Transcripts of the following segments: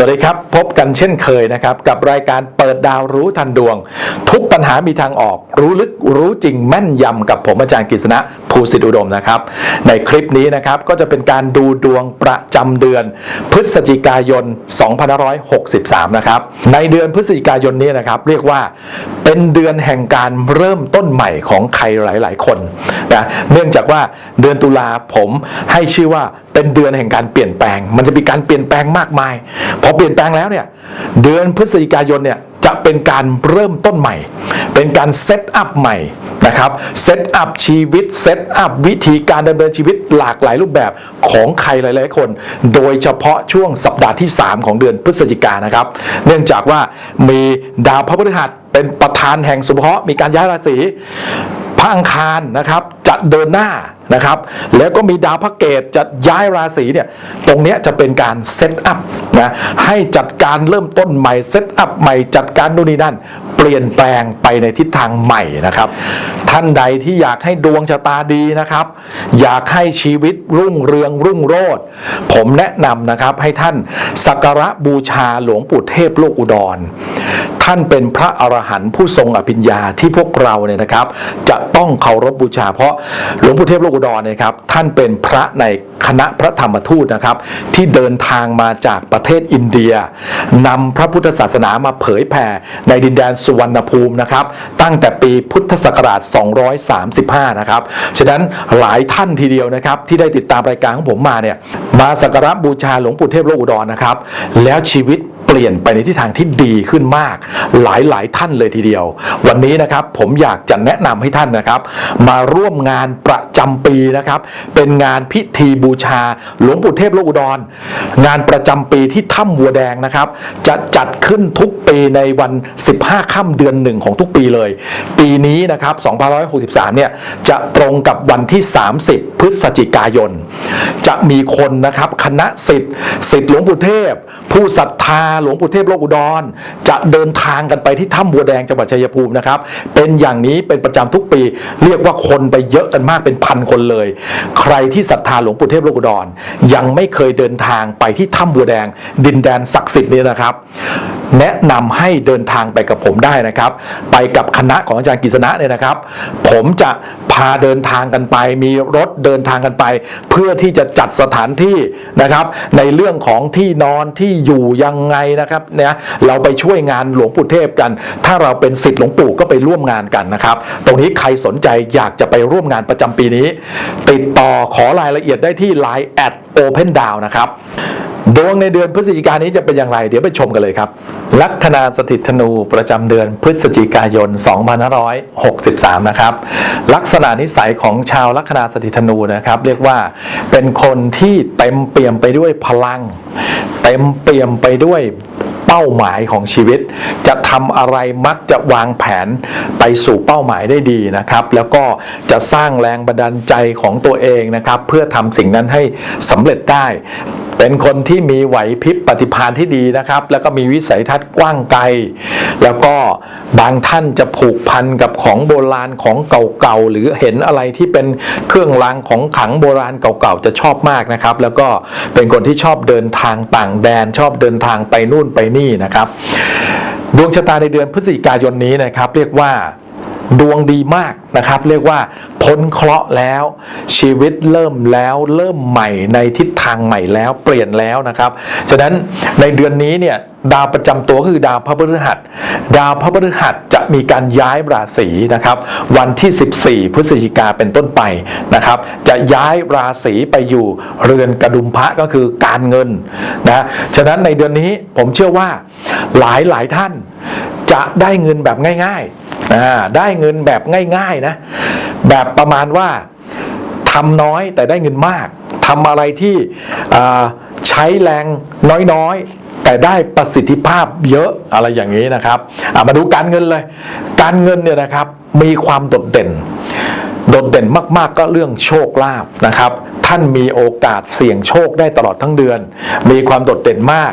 สวัสดีครับ พบกันเช่นเคยนะครับ กับรายการเปิดดาวรู้ทันดวง ทุกปัญหามีทางออก รู้ลึกรู้จริงแม่นยำกับผมอาจารย์กฤษณะภูสิทธิอุดมนะครับ ในคลิปนี้นะครับก็จะเป็นการดูดวงประจำเดือน พฤศจิกายน 2563 นะครับ ในเดือนพฤศจิกายนนี้นะครับเรียกว่าเป็นเดือนแห่งการเริ่มต้นใหม่ของใครหลาย ๆ คนนะเนื่องจากว่าเดือนตุลาผมให้ชื่อว่าเป็นเดือนแห่งการเปลี่ยนแปลง มันจะมีการเปลี่ยนแปลงมากมายอเปลี่ยนแปลงแล้วเนี่ยเดือนพฤศจิกายนเนี่ยจะเป็นการเริ่มต้นใหม่ เป็นการเซตอัพใหม่นะครับเซตอัพชีวิตเซตอัพวิธีการดำเนินชีวิตหลากหลายรูปแบบของใครหลาย ๆ คน โดยเฉพาะช่วงสัปดาห์ที่ 3 ของเดือนพฤศจิกานะครับ เนื่องจากว่ามีดาวพระพฤหัสเป็นประธานแห่งสุภเคราะมีการย้ายราศี พระอังคารนะครับจะเดินหน้านะครับ แล้วก็มีดาวพระเกตจะย้ายราศีเนี่ย ตรงนี้จะเป็นการเซตอัพนะให้จัดการเริ่มต้นใหม่เซตอัพใหม่จัดการนู่นนี่นั่น เปลี่ยนแปลงไปในทิศทางใหม่นะครับ ท่านใดที่อยากให้ดวงชะตาดีนะครับ อยากให้ชีวิตรุ่งเรืองรุ่งโรจน์ผมแนะนำนะครับให้ท่านสักการะบูชาหลวงปู่เทพโลกอุดร ท่านเป็นพระอรหันต์ผู้ทรงอภิญญาที่พวกเราเนี่ยนะครับ จะต้องเคารพบูชา เพราะหลวงปู่เทพโลกอุดรเนี่ยครับท่านเป็นพระในคณะพระธรรมทูตนะครับ ที่เดินทางมาจากประเทศอินเดียนำพระพุทธศาสนามาเผยแผ่ในดินแดนสุวรรณภูมินะครับ ตั้งแต่ปีพุทธศักราช 235 นะครับ ฉะนั้นหลายท่านทีเดียวนะครับ ที่ได้ติดตามรายการของผมมาเนี่ย มาสักการะบูชาหลวงปู่เทพโลกอุดรนะครับ แล้วชีวิต เปลี่ยนไปในทิศทางที่ดีขึ้นมากหลายหลายๆ ท่านเลยทีเดียว วันนี้นะครับผมอยากจะแนะนำให้ท่านนะครับ มาร่วมงานประจำปีนะครับ เป็นงานพิธีบูชาหลวงปู่เทพโลกอุดร งานประจำปีที่ถ้ำวัวแดงนะครับ จะจัดขึ้นทุกปีในวัน 15 ค่ำเดือนหนึ่งของทุกปีเลย ปีนี้นะครับ2563 เนี่ยจะตรงกับวันที่ 30 พฤศจิกายน จะมีคนนะครับคณะสิทธิ์สิทธิ์หลวงปู่เทพ ผู้ศรัทธาหลวงปู่เทพโลกอุดร จะเดินทางกันไปที่ถ้ำบัวแดงจังหวัดชัยภูมินะครับ เป็นอย่างนี้เป็นประจำทุกปี เรียกว่าคนไปเยอะกันมากเป็นพันคนเลย ใครที่ศรัทธาหลวงปู่เทพโลกอุดร ยังไม่เคยเดินทางไปที่ถ้ำบัวแดง ดินแดนศักดิ์สิทธิ์นี้นะครับแนะนำให้เดินทางไปกับผมได้นะครับ ไปกับคณะของอาจารย์กฤษณะเนี่ยนะครับ ผมจะพาเดินทางกันไป มีรถเดินทางกันไป เพื่อที่จะจัดสถานที่นะครับ ในเรื่องของที่นอนที่อยู่ยังไงนะครับเนี่ยเราไปช่วยงานหลวงปู่เทพกัน ถ้าเราเป็นสิทธิ์หลวงปู่ก็ไปร่วมงานกันนะครับ ตรงนี้ใครสนใจอยากจะไปร่วมงานประจำปีนี้ ติดต่อขอรายละเอียดได้ที่ Line at Open Down นะครับ ดวงในเดือนพฤศจิกายนนี้จะเป็นอย่างไร เดี๋ยวไปชมกันเลยครับ ลัคนาสถิตธนูประจำเดือนพฤศจิกายน 2563 นะครับ ลักษณะนิสัยของชาวลัคนาสถิตธนูนะครับ เรียกว่าเป็นคนที่เต็มเปี่ยมไปด้วยพลัง เต็มเปี่ยมไปด้วย เป้าหมายของชีวิต จะทำอะไรมักจะวางแผนไปสู่เป้าหมายได้ดีนะครับ แล้วก็จะสร้างแรงบันดาลใจของตัวเองนะครับ เพื่อทำสิ่งนั้นให้สำเร็จได้ เป็นคนที่มีไหวพริบปฏิภาณที่ดีนะครับ แล้วก็มีวิสัยทัศน์กว้างไกล แล้วก็บางท่านจะผูกพันกับของโบราณของเก่าๆหรือเห็นอะไรที่เป็นเครื่องรางของขลังโบราณเก่าๆจะชอบมากนะครับ แล้วก็เป็นคนที่ชอบเดินทางต่างแดนชอบเดินทางไปนู่นไปนี่นะครับ ดวงชะตาในเดือนพฤศจิกายนนี้นะครับ เรียกว่า ดวงดีมากนะครับ เรียกว่าพ้นเคราะห์แล้ว ชีวิตเริ่มแล้วเริ่มใหม่ในทิศทางใหม่แล้วเปลี่ยนแล้วนะครับ ฉะนั้นในเดือนนี้เนี่ยดาวประจำตัวก็คือดาวพระพฤหัส ดาวพระพฤหัสจะมีการย้ายราศีนะครับ วันที่ 14 พฤศจิกาเป็นต้นไปนะครับ จะย้ายราศีไปอยู่เรือนกระดุมพระก็คือการเงินนะฉะนั้นในเดือนนี้ผมเชื่อว่าหลายหลายท่านจะได้เงินแบบง่าย ๆ ได้เงินแบบง่าย ๆนะ แบบประมาณว่าทำน้อยแต่ได้เงินมากทำอะไรที่ใช้แรงน้อยๆ แต่ได้ประสิทธิภาพเยอะอะไรอย่างนี้นะครับมาดูการเงินเลย การเงินเนี่ยนะครับมีความโดดเด่น โดดเด่นมากๆก็เรื่องโชคลาภนะครับ ท่านมีโอกาสเสี่ยงโชคได้ตลอดทั้งเดือน มีความโดดเด่นมาก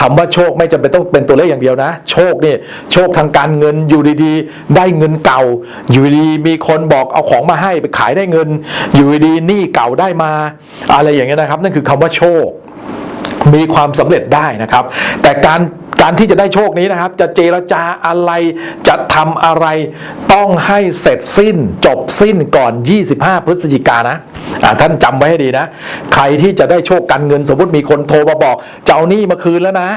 คำว่าโชคไม่จำเป็นต้องเป็นตัวเลขอย่างเดียวนะ โชคนี่โชคทางการเงินอยู่ดีๆ ได้เงินเก่า อยู่ดีมีคนบอกเอาของมาให้ไปขายได้เงิน อยู่ดีๆหนี้เก่าได้มา อะไรอย่างเงี้ยนะครับ นั่นคือคำว่าโชค มีความสำเร็จได้นะครับ แต่การ การที่จะได้โชคนี้นะครับ จะเจรจาอะไรจะทำอะไร ต้องให้เสร็จสิ้นจบสิ้นก่อน 25 พฤศจิกายนนะท่านจำไว้ให้ดีนะ ใครที่จะได้โชคการเงินสมมติมีคนโทรมาบอก เจ้าหนี้มาคืนแล้วนะ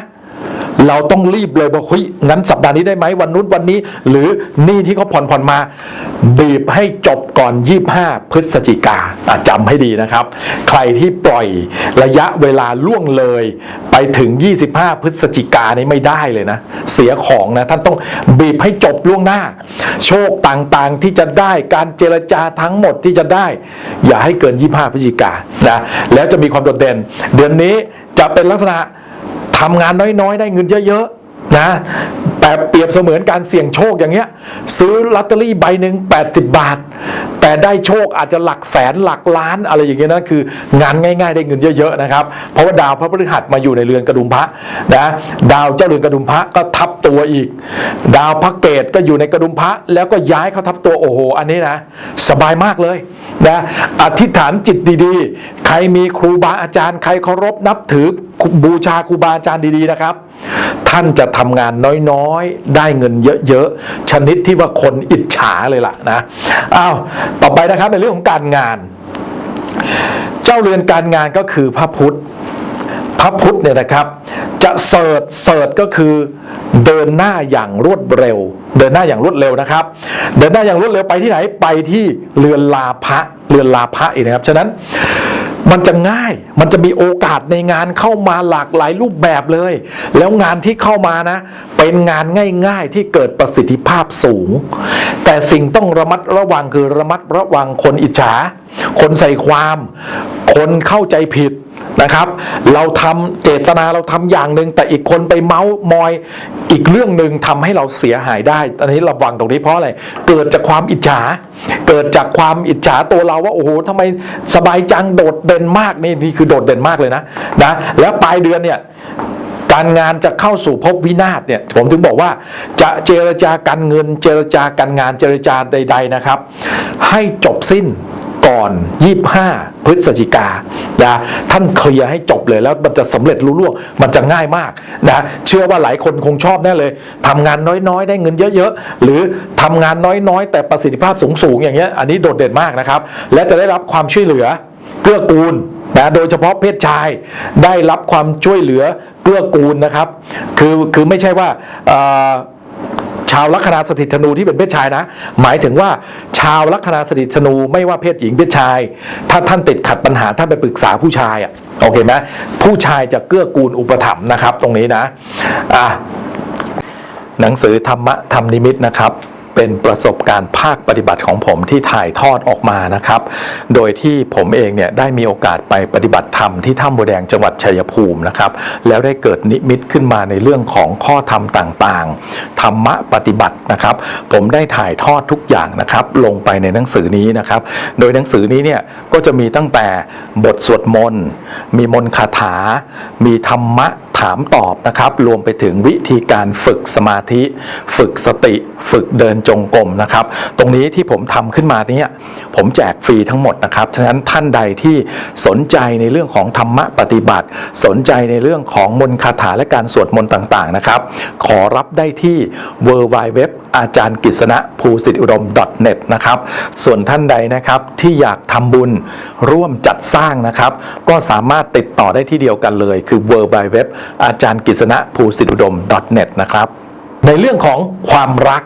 เราต้องรีบเลยบอกเฮ้ยงั้นสัปดาห์นี้ได้ไหมวันนู้นวันนี้ หรือนี้ที่เขาผ่อนผ่อนมา บีบให้จบก่อน 25 พฤศจิกาอะจำให้ดีนะครับ ใครที่ปล่อยระยะเวลาล่วงเลย ไปถึง 25 พฤศจิกานี่ไม่ได้เลยนะ เสียของนะ ท่านต้องบีบให้จบล่วงหน้า โชคต่างๆที่จะได้การเจรจาทั้งหมดที่จะได้ อย่าให้เกิน 25 พฤศจิกานะแล้วจะมีความโดดเด่น เดือนนี้จะเป็นลักษณะ ทำงานน้อยๆ ได้เงินเยอะๆนะแต่เปรียบเสมือนการเสี่ยงโชคอย่างเงี้ย ซื้อลอตเตอรี่ใบหนึ่ง80 บาท แต่ได้โชคอาจจะหลักแสนหลักล้านอะไรอย่างเงี้ยนะคืองานง่าย ๆ ได้เงินเยอะๆนะครับ เพราะว่าดาวพระพฤหัสมาอยู่ในเรือนกระดุมพระนะดาวเจ้าเรือนกระดุมพระก็ทับ ตัวอีก ดาวพระเกตก็อยู่ในกระดุมพระ แล้วก็ย้ายเขาทับตัวโอ้โห อันนี้นะ สบายมากเลยนะอธิษฐานจิตดีๆ ใครมีครูบาอาจารย์ ใครเคารพนับถือบูชาครูบาอาจารย์ดีๆนะครับ ท่านจะทำงานน้อยๆ ได้เงินเยอะๆ ชนิดที่ว่าคนอิจฉาเลยล่ะนะอ้าวต่อไปนะครับในเรื่องของการงาน เจ้าเรือนการงานก็คือพระพุทธ พระพุทธเนี่ยนะครับ จะเสิร์ชเสิร์ชก็คือเดินหน้าอย่างรวดเร็ว เดินหน้าอย่างรวดเร็วนะครับ เดินหน้าอย่างรวดเร็วไปที่ไหนไปที่เรือนลาภะเรือนลาภะอีกนะครับฉะนั้นมันจะง่าย มันจะมีโอกาสในงานเข้ามาหลากหลายรูปแบบเลย แล้วงานที่เข้ามานะ เป็นงานง่าย ๆ ที่เกิดประสิทธิภาพสูง แต่สิ่งต้องระมัดระวังคือระมัดระวังคนอิจฉา คนใส่ความ คนเข้าใจผิด นะครับ เราทำเจตนาเราทำอย่างหนึ่งแต่อีกคนไปเมาส์มอยอีกเรื่องหนึ่งทำให้เราเสียหายได้ อันนี้ระวังตรงนี้เพราะอะไร เกิดจากความอิจฉา เกิดจากความอิจฉาตัวเราว่าโอ้โหทำไมสบายจังโดดเด่นมากนี่นี่คือโดดเด่นมากเลยนะนะ แล้วปลายเดือนเนี่ยการงานจะเข้าสู่ภพวินาศเนี่ยผมถึงบอกว่าจะเจรจาการเงิน เจรจาการงานเจรจาใด ๆนะครับ ให้จบสิ้น อน 25 พฤศจิกานะท่านเคลียร์ให้จบเลยแล้วมันจะสำเร็จรุ่ล่วงมันจะง่ายมากนะเชื่อว่าหลายคนคงชอบแน่เลยทำงานน้อยๆ ได้เงินเยอะๆ หรือทำงานน้อยๆ แต่ประสิทธิภาพสูงๆ อย่างเงี้ยอันนี้โดดเด่นมากนะครับ และจะได้รับความช่วยเหลือเกื้อกูลนะโดยเฉพาะเพศชายได้รับความช่วยเหลือเกื้อกูลนะครับ คือคือไม่ใช่ว่า ชาวลัคนาสถิตธนูที่เป็นเพศชายนะ หมายถึงว่าชาวลัคนาสถิตธนูไม่ว่าเพศหญิงเพศชาย ถ้าท่านติดขัดปัญหาท่านไปปรึกษาผู้ชายอะโอเคไหมผู้ชายจะเกื้อกูลอุปถัมภ์นะครับ ตรงนี้นะอะหนังสือธรรมะธรรมนิมิตนะครับ เป็นประสบการณ์ภาคปฏิบัติของผมที่ถ่ายทอดออกมานะครับ โดยที่ผมเองเนี่ยได้มีโอกาสไปปฏิบัติธรรมที่ถ้ำบัวแดงจังหวัดชัยภูมินะครับ แล้วได้เกิดนิมิตขึ้นมาในเรื่องของข้อธรรมต่างๆ ธรรมะปฏิบัตินะครับ ผมได้ถ่ายทอดทุกอย่างนะครับ ลงไปในหนังสือนี้นะครับ โดยหนังสือนี้เนี่ยก็จะมีตั้งแต่บทสวดมนต์มีมนต์คาถา มีธรรมะ ถามตอบนะครับ รวมไปถึงวิธีการฝึกสมาธิ ฝึกสติ ฝึกเดินจงกรมนะครับ ตรงนี้ที่ผมทำขึ้นมาเนี่ยผมแจกฟรีทั้งหมดนะครับ ฉะนั้นท่านใดที่สนใจในเรื่องของธรรมะปฏิบัติ สนใจในเรื่องของมนต์คาถาและการสวดมนต์ต่างๆนะครับ ขอรับได้ที่ w w w อาจารย์กิษณะภูสิทธิอุดม .net นะครับ ส่วนท่านใดนะครับที่อยากทำบุญร่วมจัดสร้างนะครับ ก็สามารถติดต่อได้ที่เดียวกันเลย คือ w w w อาจารย์กิษณะภูสิทธุดม .net นะครับ ในเรื่องของความรัก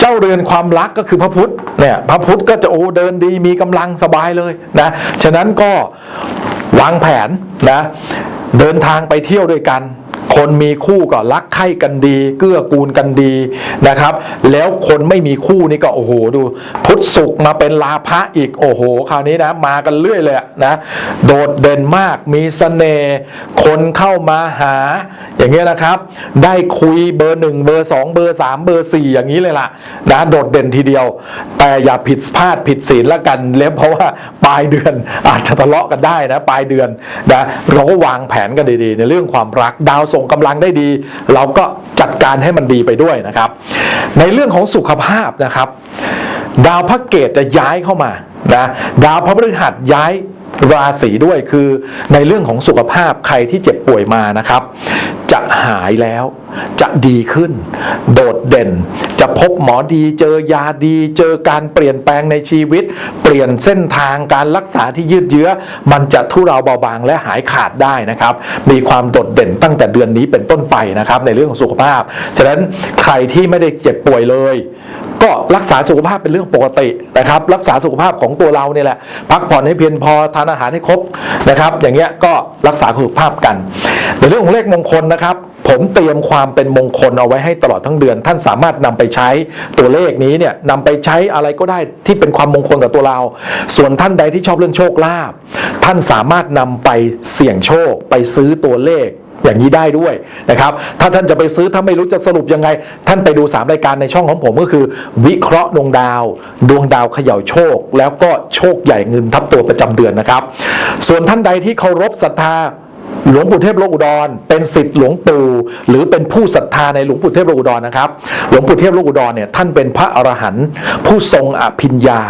เจ้าเรือนความรักก็คือพระพุทธเนี่ยพระพุทธก็จะโอ้เดินดีมีกำลังสบายเลยนะฉะนั้นก็วางแผนนะเดินทางไปเที่ยวด้วยกัน คนมีคู่ก็รักใคร่กันดี เกื้อกูลกันดีนะครับ แล้วคนไม่มีคู่นี่ก็โอ้โหดู พุทธสุขมาเป็นลาภะอีกโอ้โห คราวนี้นะมากันเรื่อยเลยนะโดดเด่นมากมีเสน่ห์คนเข้ามาหาอย่างเงี้ยนะครับ ได้คุยเบอร์หนึ่งเบอร์สองเบอร์สามเบอร์สี่อย่างนี้เลยล่ะนะโดดเด่นทีเดียว แต่อย่าผิดพลาดผิดศีลละกันแล้วเพราะว่าปลายเดือนอาจจะทะเลาะกันได้นะปลายเดือนนะเราก็วางแผนกันดีๆ ในเรื่องความรักดาวส่งกำลังได้ดี เราก็จัดการให้มันดีไปด้วยนะครับ ในเรื่องของสุขภาพนะครับ ดาวพระเกตจะย้ายเข้ามานะดาวพระพฤหัสย้ายราศีด้วยคือในเรื่องของสุขภาพใครที่เจ็บป่วยมานะครับ จะหายแล้ว จะดีขึ้น โดดเด่น จะพบหมอดีเจอยาดี เจอการเปลี่ยนแปลงในชีวิต เปลี่ยนเส้นทางการรักษาที่ยืดเยื้อ มันจะทุเราเบาบางและหายขาดได้นะครับ มีความโดดเด่นตั้งแต่เดือนนี้เป็นต้นไปนะครับ ในเรื่องของสุขภาพ ฉะนั้นใครที่ไม่ได้เจ็บป่วยเลย ก็รักษาสุขภาพเป็นเรื่องปกตินะครับ รักษาสุขภาพของตัวเราเนี่ยแหละ พักผ่อนให้เพียงพอทานอาหารให้ครบนะครับ อย่างเงี้ยก็รักษาสุขภาพกัน ในเรื่องของเลขมงคลนะครับ ผมเตรียมความเป็นมงคลเอาไว้ให้ตลอดทั้งเดือน ท่านสามารถนำไปใช้ตัวเลขนี้เนี่ยนำไปใช้อะไรก็ได้ที่เป็นความมงคลกับตัวเรา ส่วนท่านใดที่ชอบเรื่องโชคลาภท่านสามารถนำไปเสี่ยงโชคไปซื้อตัวเลขอย่างนี้ได้ด้วยนะครับ ถ้าท่านจะไปซื้อถ้าไม่รู้จะสรุปยังไง ท่านไปดู 3 รายการในช่องของผมก็คือ วิเคราะห์ดวงดาว ดวงดาวเขย่าโชค แล้วก็โชคใหญ่เงินทับตัวประจำเดือนนะครับ ส่วนท่านใดที่เคารพศรัทธา หลวงปู่เทพโลกอุดร เป็นสิทธิ์หลวงปู่หรือเป็นผู้ศรัทธาในหลวงปู่เทพโลกอุดรนะครับ หลวงปู่เทพโลกอุดรเนี่ยท่านเป็นพระอรหันต์ผู้ทรงอภิญญา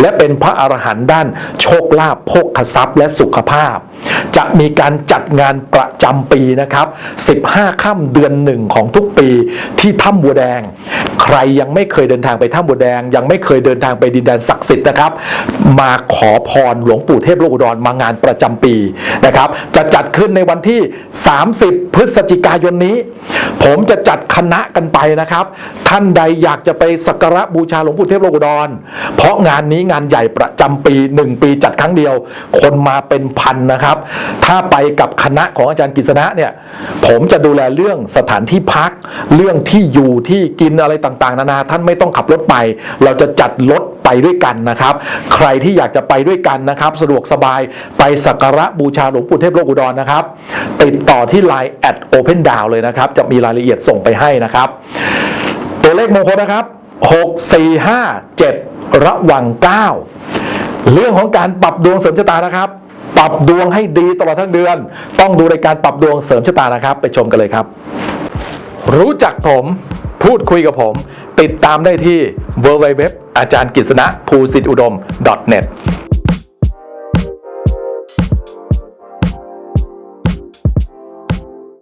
และเป็นพระอรหันต์ด้านโชคลาภโภคทรัพย์และสุขภาพ จะมีการจัดงานประจำปีนะครับ 15 ค่ำเดือนหนึ่งของทุกปีที่ถ้ำบัวแดง ใครยังไม่เคยเดินทางไปถ้ำบัวแดง ยังไม่เคยเดินทางไปดินแดนศักดิ์สิทธิ์นะครับ มาขอพรหลวงปู่เทพโลกอุดรมางานประจำปีนะครับ จะจัดขึ้นในวันที่ 30 พฤศจิกายนนี้ ผมจะจัดคณะกันไปนะครับ ท่านใดอยากจะไปสักการะบูชาหลวงปู่เทพโลกอุดร เพราะงานนี้งานใหญ่ประจำปี 1 ปีจัดครั้งเดียว คนมาเป็นพันนะครับถ้าไปกับคณะของอาจารย์กฤษณะเนี่ย ผมจะดูแลเรื่องสถานที่พัก เรื่องที่อยู่ที่กินอะไรต่างๆ นานาท่านไม่ต้องขับรถไป เราจะจัดรถไปด้วยกันนะครับ ใครที่อยากจะไปด้วยกันนะครับ สะดวกสบายไปสักการะบูชาหลวงปู่เทพโลกอุดรนนะครับ ติดต่อที่ Line แอด Open d o w n เลยนะครับ จะมีรายละเอียดส่งไปให้นะครับ ตัวเลขมงคลนะครับ6 4 5 7 ระวัง 9 เรื่องของการปรับดวงเสริมชะตานะครับ ปรับดวงให้ดีตลอดทั้งเดือน ต้องดูในการปรับดวงเสริมชะตานะครับ ไปชมกันเลยครับ รู้จักผมพูดคุยกับผม ติดตามได้ที่ www อาจารย์กฤษณะภูสิทธิอุดม .net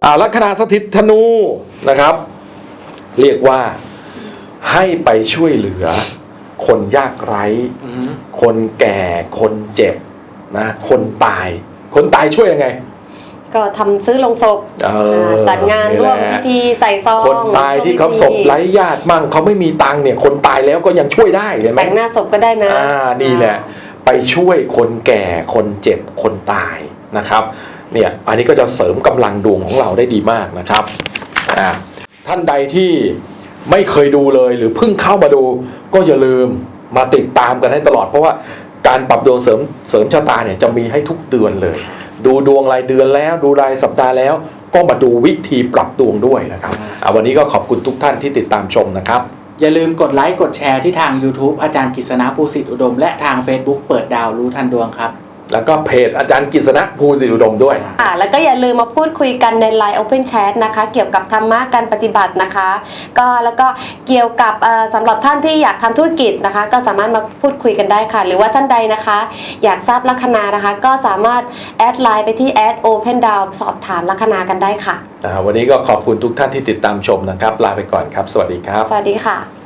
อ่าลัคนาสถิตธนูนะครับ เรียกว่าให้ไปช่วยเหลือ คนยากไร้ คนแก่คนเจ็บ นะคนตาย คนตายช่วยยังไง ก็ทำซื้อลงศพเออาจัดงานนี่ร่วมแหละพิธีใส่ซองคนตายที่เขาร่วมพิธีศพไร้ญาติมั่งเขาไม่มีตังค์เนี่ย คนตายแล้วก็ยังช่วยได้เห็นไหมแต่งหน้าศพก็ได้นะอ่านี่แหละ ไปช่วยคนแก่คนเจ็บคนตายนะครับเนี่ยอันนี้ก็จะเสริมกำลังดวงของเราได้ดีมากนะครับอ่าท่านใดที่ไม่เคยดูเลยหรือเพิ่งเข้ามาดูก็อย่าลืมมาติดตามกันให้ตลอดเพราะว่า การปรับดวงเสริมเสริมชะตาเนี่ยจะมีให้ทุกเดือนเลย ดูดวงรายเดือนแล้วดูรายสัปดาห์แล้ว ก็มาดูวิธีปรับดวงด้วยนะครับอ่าวันนี้ก็ขอบคุณทุกท่านที่ติดตามชมนะครับ อย่าลืมกดไลค์กดแชร์ที่ทาง YouTube อาจารย์กฤษณะภูสิทธิอุดม และทาง Facebook เปิดดาวรู้ทันดวงครับ แล้วก็เพจอาจารย์กฤษณะภูสิริอุดมด้วย ค่ะแล้วก็อย่าลืมมาพูดคุยกันใน Line Open Chat นะคะ เกี่ยวกับธรรมะการปฏิบัตินะคะ ก็แล้วก็เกี่ยวกับเอ่อสำหรับท่านที่อยากทำธุรกิจนะคะ ก็สามารถมาพูดคุยกันได้ค่ะ หรือว่าท่านใดนะคะ อยากทราบลัคนานะคะ ก็สามารถแอดไลน์ไปที่แอด Open Down สอบถามลัคนากันได้ค่ะ อ่าวันนี้ก็ขอบคุณทุกท่านที่ติดตามชมนะครับ ลาไปก่อนครับ สวัสดีครับ สวัสดีค่ะ